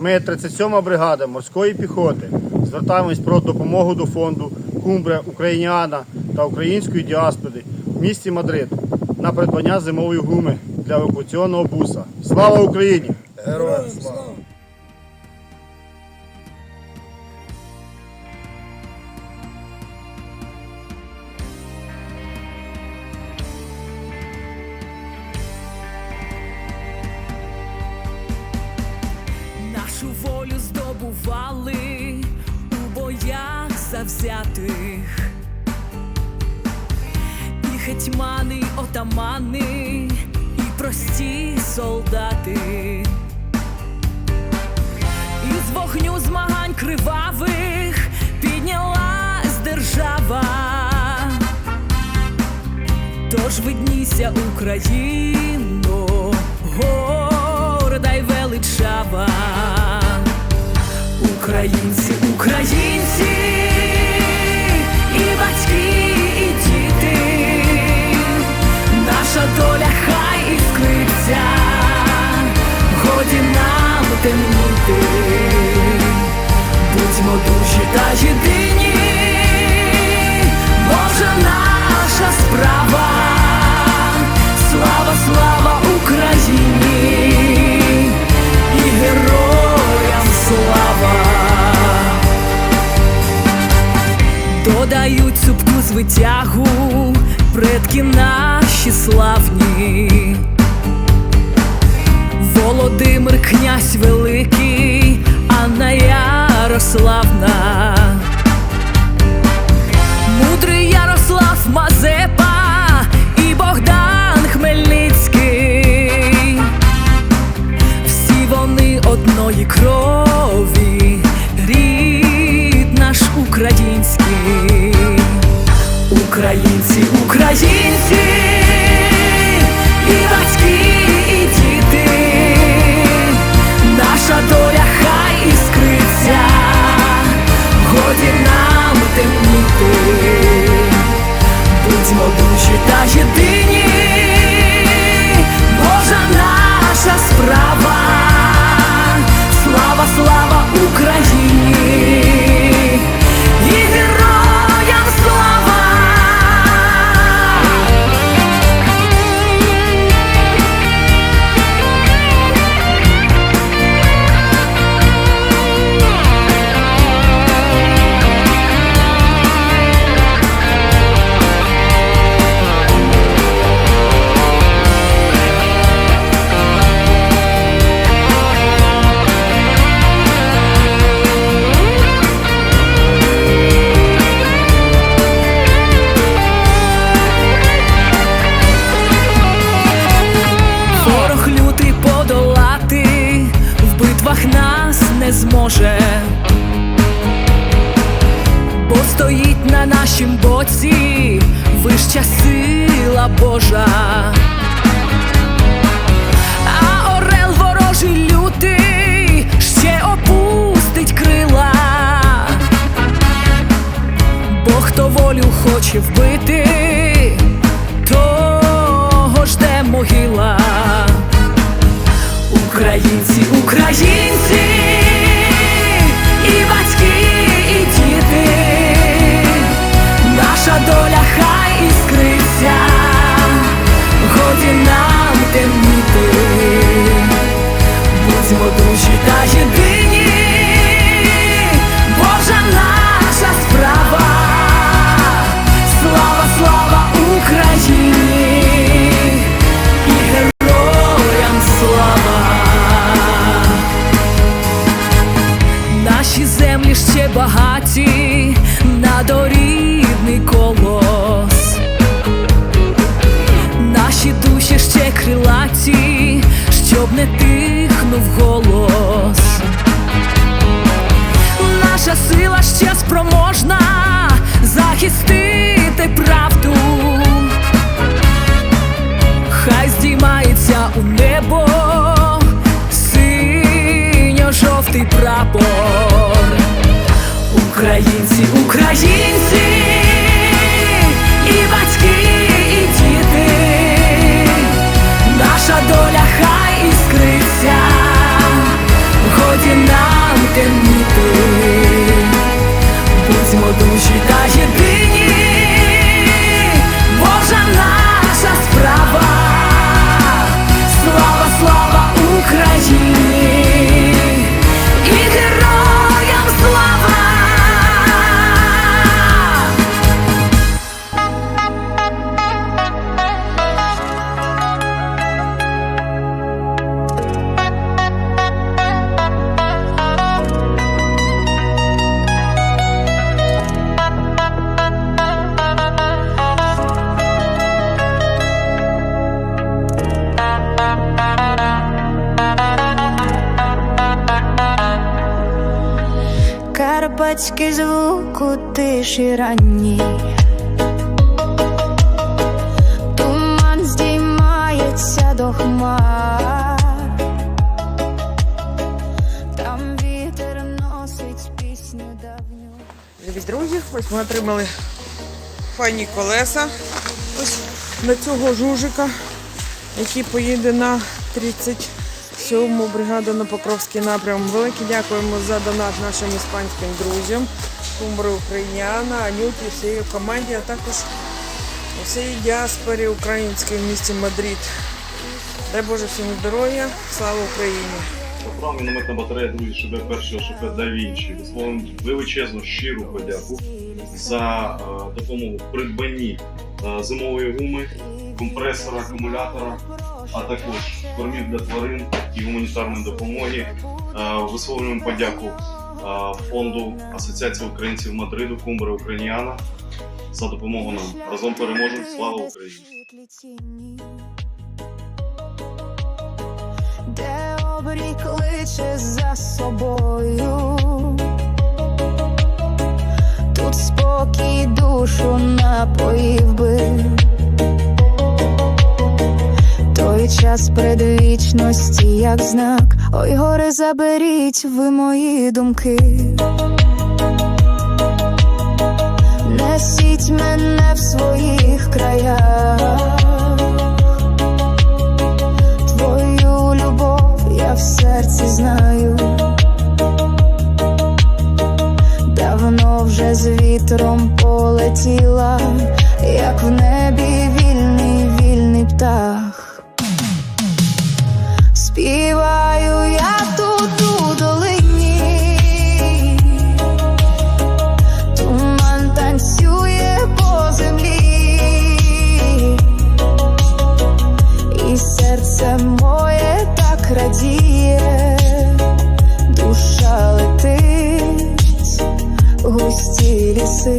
Ми, 37-ма бригада морської піхоти, звертаємось про допомогу до фонду Кумбре Україніана та української діаспори в місті Мадрид на придбання зимової гуми для евакуаційного буса. Слава Україні! Героям слава! Завзятих. І гетьмани, отамани, і прості солдати. Із вогню змагань кривавих піднялась держава. Тож видніся Україно, горда й величава. Українці, українці, наша доля хай іскриться, годі нам темніти, будьмо дужі та єдині, може наша справа, слава, слава Україні. І героям слава. Додають цупку звитягу предки наші. Володимир князь великий, Анна Ярославна. Мудрий Ярослав Мазепа Божа. А орел ворожий лютий ще опустить крила. Бо хто волю хоче вбити, того жде могила. Наша батьки звуку тиші ранній. Туман здіймається до хмар, там вітер носить пісню давню. Любі друзі, ось ми отримали файні колеса. Ось на цього жужика, який поїде на 37-му бригаду на Покровський напрям. Велике дякуємо за донат нашим іспанським друзям, Кумбри Україняна, Анюті, всієї команді, а також усієї діаспорі української в місті Мадрид. Дай Боже всім здоров'я, слава Україні! Програма мінометна батарея друзі ШБ першого ШП Да Вінчі. Висловлюємо величезну щиру подяку за е, допомогу придбанні е, зимової гуми, компресора, акумулятора, а також кормів для тварин і гуманітарної допомоги. Е, Висловлюємо подяку е, фонду Асоціації українців Мадриду Кумбра Україніана за допомогу нам. Разом переможемо. Слава Україні! Де обрій кличе за собою, тут спокій душу напоїв час предвічності, як знак, ой, горе заберіть ви мої думки. Несіть мене в своїх краях, густі ліси,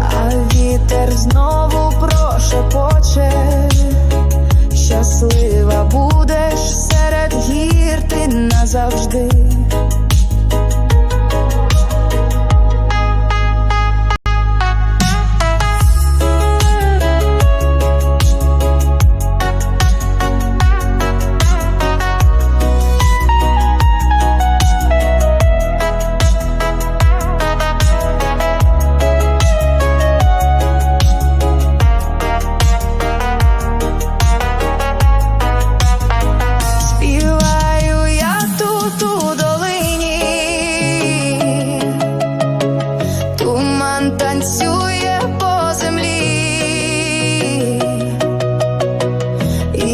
а вітер знову прошепоче. Щаслива будеш серед гір ти назавжди.